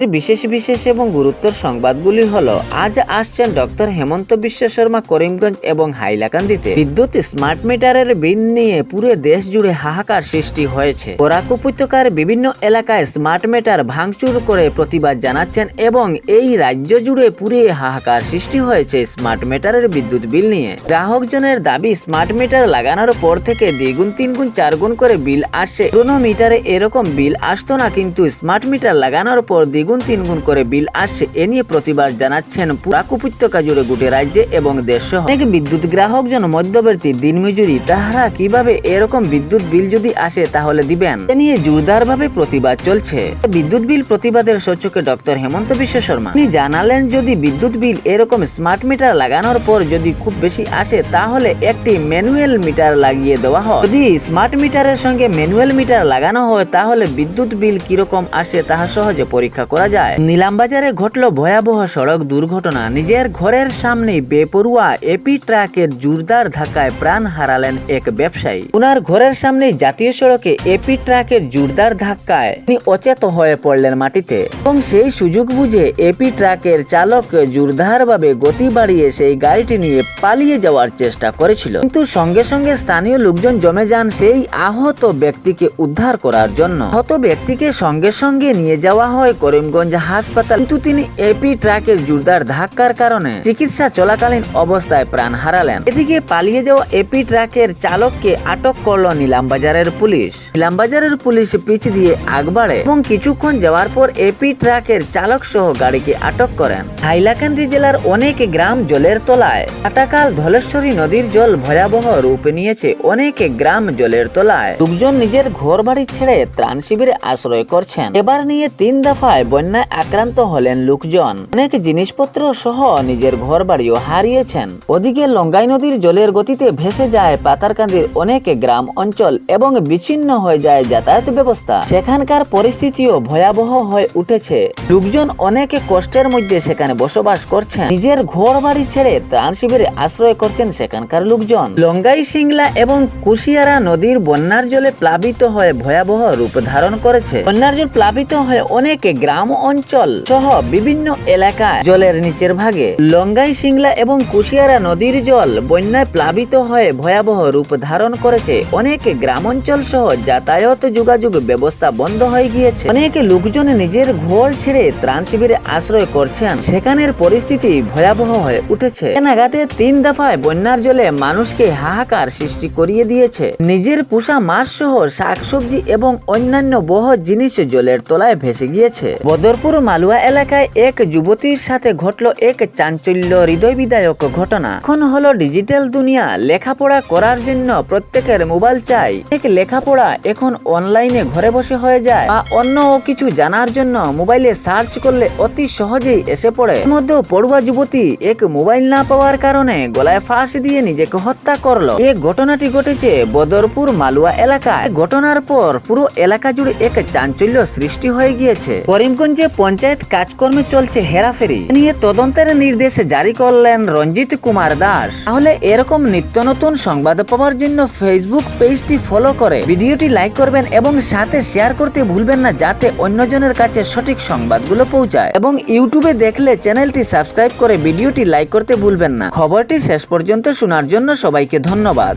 বিশেষ বিশেষ এবং গুরুত্বর সংবাদগুলি হলো, আজ আসছেন ডক্টর হেমন্ত বিশ্ব শর্মা করিমগঞ্জ এবং হাইলাকান্দিতে। বিদ্যুৎ স্মার্ট মিটারের বিল নিয়ে পুরো দেশ জুড়ে হাহাকার সৃষ্টি হয়েছে। বরাক উপত্যকার বিভিন্ন এলাকায় স্মার্ট মিটার ভাঙচুর করে প্রতিবাদ জানাচ্ছেন এবং এই রাজ্য জুড়ে পুরে হাহাকার সৃষ্টি হয়েছে স্মার্ট মিটারের বিদ্যুৎ বিল নিয়ে। গ্রাহকজনের দাবি, স্মার্ট মিটার লাগানোর পর থেকে দ্বিগুণ, তিনগুণ, চারগুণ করে বিল আসছে পুরোনো মিটারে এরকম বিল আসতো না, কিন্তু স্মার্ট মিটার লাগানোর পর দ্বিগুণ তিনগুণ করে বিল আসছে এ নিয়ে প্রতিবাদ জানাচ্ছেন পুরাক উপত্যকা জুড়ে গোটে রাজ্যে এবং দেশ সহ অনেক বিদ্যুৎ গ্রাহকজন মধ্যবর্তী দিনমজুরি, তাহারা কীভাবে এরকম বিদ্যুৎ বিল যদি আসে তাহলে দিবেন? এ নিয়ে জোরদারভাবে প্রতিবাদ চলছে। বিদ্যুৎ বিল প্রতিবাদের সচকে ডক্টর হেমন্ত বিশ্ব শর্মা। তিনি জানালেন, যদি বিদ্যুৎ বিল এরকম স্মার্ট মিটার লাগানোর পর যদি খুব বেশি আসে, তাহলে একটি ম্যানুয়াল মিটার লাগিয়ে দেওয়া হয়। যদি স্মার্ট মিটারের সঙ্গে ম্যানুয়াল মিটার লাগানো হয়, তাহলে বিদ্যুৎ বিল কীরকম আসে তাহা সহজে পরীক্ষা করা যায়। নিলামবাজারে ঘটলো ভয়াবহ সড়ক দুর্ঘটনা। নিজের ঘরের সামনে বেপরুয়া এপি ট্রাকের জোরদার ধাক্কায় প্রাণ হারালেন এক ব্যবসায়ী। উনার ঘরের সামনে জাতীয় সড়কে এপি ট্রাকের জোরদার ধাক্কায় তিনি অচেত হয়ে পড়লেন মাটিতে। এবং সেই সুযোগ বুঝে এপি ট্রাকের চালক জোরদারভাবে গতি বাড়িয়ে সেই গাড়িটি নিয়ে পালিয়ে যাওয়ার চেষ্টা করেছিল। কিন্তু সঙ্গে সঙ্গে স্থানীয় লোকজন জমে যান সেই আহত ব্যক্তিকে উদ্ধার করার জন্য। আহত ব্যক্তিকে সঙ্গে সঙ্গে নিয়ে যাওয়া হয় করিমগঞ্জ হাসপাতাল। কিন্তু তিনি এপি ট্রাকের জোরদার ধাক্কার কারণে চিকিৎসা চলাকালীন অবস্থায় প্রাণ হারালেন। এদিকে পালিয়ে যাওয়া এপি ট্রাকের চালককে আটক করল নিলামবাজারের পুলিশ। নিলামবাজারের পুলিশ পিছ দিয়ে আগ বাড়ে এবং কিছুক্ষণ যাওয়ার পর এপি ট্রাকের চালক সহ গাড়িকে আটক করেন। হাইলাকান্দি জেলার অনেক গ্রাম জলের তলায়। আটাকাল ধলেশ্বরী নদীর জল ভয়াবহ রূপ নিয়েছে অনেক গ্রাম জলের তলায়। লোকজন নিজের ঘর বাড়ি ছেড়ে ত্রাণ শিবিরে আশ্রয় করছেন। এবার নিয়ে তিন দফায় বন্যায় আক্রান্ত হলেন লোকজন। অনেক জিনিসপত্র সহ নিজের ঘর বাড়িও হারিয়েছেন। ওদিকে লঙ্গাই নদীর জলের গতিতে ভেসে যায় পাতারকান্দির অনেক গ্রাম অঞ্চল এবং বিচ্ছিন্ন হয়ে যায় যাতায়াত ব্যবস্থা। সেখানকার পরিস্থিতিও ভয়াবহ হয়ে উঠেছে। লোকজন অনেক কষ্টের মধ্যে সেখানে বসবাস করছেন। নিজের ঘর বাড়ি ছেড়ে ত্রাণ শিবিরে আশ্রয় করছেন সেখানকার লোকজন। লঙ্গাই, সিংলা এবং কুশিয়ারা নদীর বন্যার জলে প্লাবিত হয়ে ভয়াবহ রূপ ধারণ করেছে। বন্যার জল প্লাবিত হয়ে অনেক গ্রাম অঞ্চল সহ বিভিন্ন এলাকায় জলের নিচের ভাগে লঙ্গাই, সিংলা এবং কুশিয়ারা নদীর জল বন্যায় প্লাবিত হয়ে ভয়াবহ রূপ ধারণ করেছে। অনেক গ্রাম অঞ্চল সহ যাতায়াত যোগাযোগ ব্যবস্থা বন্ধ হয়ে গিয়েছে। অনেক লোকজন নিজের ঘর ছেড়ে ত্রাণ শিবিরে আশ্রয় করছেন। সেখানের পরিস্থিতি ভয়াবহ হয়ে উঠেছে। নাগাতে তিন দফায় বন্যার জলে মানুষকে হাহাকার সৃষ্টি করিয়ে দিয়েছে। নিজের পোষা মাছ সহ শাকসবজি এবং অন্যান্য বহ জিনিস জলের তলায় ভেসে গিয়েছে। বদরপুর মালুয়া এলাকায় এক যুবতীর সাথে ঘটলো এক চাঞ্চল্য হৃদয় বিদায়ক ঘটনা। এখন হলো ডিজিটাল দুনিয়া, লেখাপড়া করার জন্য প্রত্যেকের মোবাইল চাই। এক লেখাপড়া এখন অনলাইনে ঘরে বসে হয়ে যায় বা অন্য কিছু জানার জন্য মোবাইলে সার্চ করলে অতি সহজেই এসে পড়ে। এর মধ্যেও পড়ুয়া যুবতী এক মোবাইল না পাওয়ার কারণে গলায় ফাঁস দিয়ে নিজেকে হত্যা করল। এই ঘটনাটি ঘটেছে বদরপুর মালুয়া এলাকায়। ঘটনার পর পুরো এলাকা জুড়ে এক চাঞ্চল্য সৃষ্টি হয়ে গিয়েছে। করিমগঞ্জে পঞ্চায়েত কাজকর্মে চলছে হেরাফেরি। নিয়ে তদন্তের নির্দেশ জারি করলেন রঞ্জিত কুমার দাস। তাহলে এরকম নিত্য নতুন সংবাদ পাওয়ার জন্য ফেসবুক পেজটি ফলো করে, ভিডিওটি লাইক করবেন এবং সাথে শেয়ার করতে ভুলবেন না যাতে অন্যজনের কাছে সঠিক সংবাদগুলো পৌঁছায়। এবং ইউটিউবে দেখলে চ্যানেলটি সাবস্ক্রাইব করে ভিডিওটি লাইক করতে ভুলবেন না। খবরটি শেষ পর্যন্ত শোনার জন্য সবাইকে ধন্যবাদ।